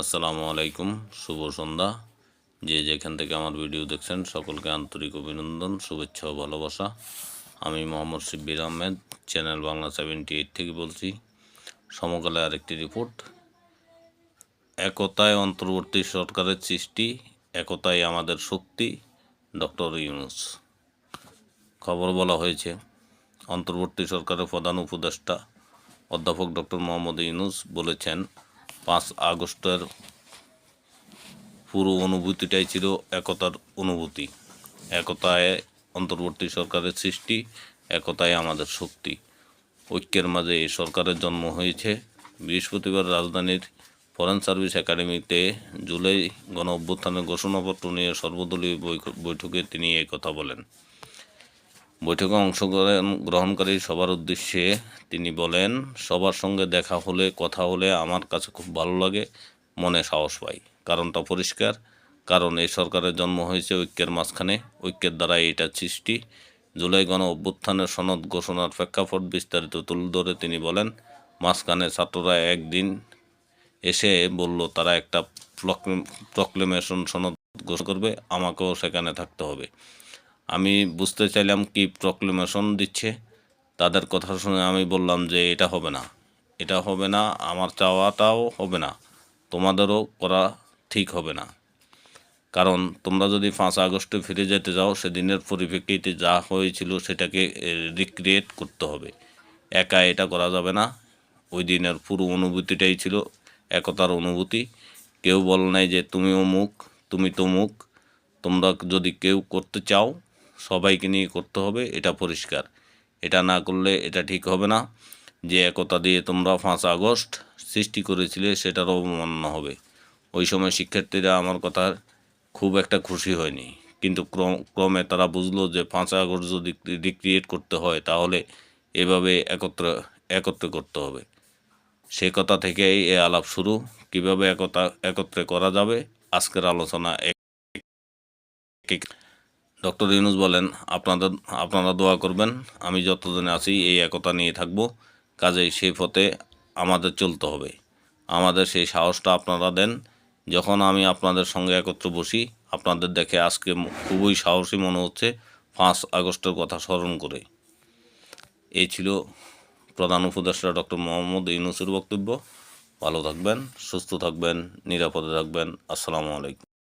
আসসালামু আলাইকুম, শুভ সন্ধ্যা। যে যেখান থেকে আমার ভিডিও দেখছেন, সকলকে আন্তরিক অভিনন্দন, শুভেচ্ছা ও ভালোবাসা। আমি Mohammad Shibbir Ahmed, channel Bangla seventy eight থেকে বলছি। সমকালে আরেকটি রিপোর্ট। একতায় অন্তর্বর্তী সরকারের সৃষ্টি, একতাই আমাদের শক্তি, ডক্টর ইউনুস। খবর বলা হয়েছে, অন্তর্বর্তী সরকারের প্রধান উপদেষ্টা অধ্যাপক ডক্টর মোহাম্মদ ইউনুস বলেছেন পাঁচ আগস্টের পুরো অনুভূতিটাই ছিল একতার অনুভূতি। একতায় অন্তর্বর্তী সরকারের সৃষ্টি একতায় আমাদের শক্তি। ঐক্যের মাঝে এই সরকারের জন্ম হয়েছে। বৃহস্পতিবার রাজধানীর ফরেন সার্ভিস একাডেমিতে জুলাই গণ অভ্যুত্থানের ঘোষণাপত্র নিয়ে সর্বদলীয় বৈঠকে তিনি কথা বলেন। বৈঠকে অংশগ্রহণ, গ্রহণকারী সবার উদ্দেশ্যে তিনি বলেন, সবার সঙ্গে দেখা হলে, কথা হলে আমার কাছে খুব ভালো লাগে, মনে সাহস পাই। কারণটা পরিষ্কার, কারণ এই সরকারের জন্ম হয়েছে ঐক্যের মাঝখানে, ঐক্যের দ্বারা এটা সৃষ্টি। জুলাই গণ অভ্যুত্থানের সনদ ঘোষণার প্রেক্ষাপট বিস্তারিত তুলে ধরে তিনি বলেন, মাঝখানে ছাত্ররা একদিন এসে বলল, তারা একটা প্রক্লেমেশন সনদ ঘোষণা করবে, আমাকেও সেখানে থাকতে হবে। আমি বুঝতে চাইলাম কি প্রক্লেমেশন দিচ্ছে। তাদের কথা শুনে আমি বললাম যে এটা হবে না। এটা হবে না, আমার চাওয়াটাও হবে না। তোমাদেরও করা ঠিক হবে না। কারণ তোমরা যদি পাঁচ আগস্টে ফিরে যেতে যাও, সেদিনের পরিপ্রেক্ষিতে যা হয়েছিল সেটাকে রিক্রিয়েট করতে হবে। একা এটা করা যাবে না। ওই দিনের পুরো অনুভূতিটাই ছিল একতার অনুভূতি। কেউ বল নাই যে তুমি অমুক তুমি তমুক তোমরা যদি কেউ করতে চাও সবাইকে নিয়ে করতে হবে, এটা পরিষ্কার। এটা না করলে এটা ঠিক হবে না। যে একতা দিয়ে তোমরা পাঁচ আগস্ট সৃষ্টি করেছিলে, সেটার অবমাননা হবে। ওই সময় শিক্ষার্থীরা আমার কথা খুব একটা খুশি হয়নি। কিন্তু ক্রম তারা বুঝলো যে পাঁচ আগস্ট যদি রিক্রিয়েট করতে হয়, তাহলে এভাবে একত্র, একত্রে করতে হবে। সে কথা থেকেই এ আলাপ শুরু। কীভাবে একতা, একত্রে করা যাবে, আজকের আলোচনা ডক্টর ইউনুস বলেন, আপনাদের, আপনারা দোয়া করবেন, আমি যতদিন আছি এই একতা নিয়ে থাকব। কাজেই সেই পথে আমাদের চলতে হবে। আমাদের সেই সাহসটা আপনারা দেন। যখন আমি আপনাদের সঙ্গে একত্র বসি, আপনাদের দেখে আজকে খুবই সাহসী মনে হচ্ছে পাঁচ আগস্টের কথা স্মরণ করে। এই ছিল প্রধান উপদেষ্টা ডক্টর মোহাম্মদ ইউনুসের বক্তব্য। ভালো থাকবেন, সুস্থ থাকবেন, নিরাপদে থাকবেন। আসসালামু আলাইকুম।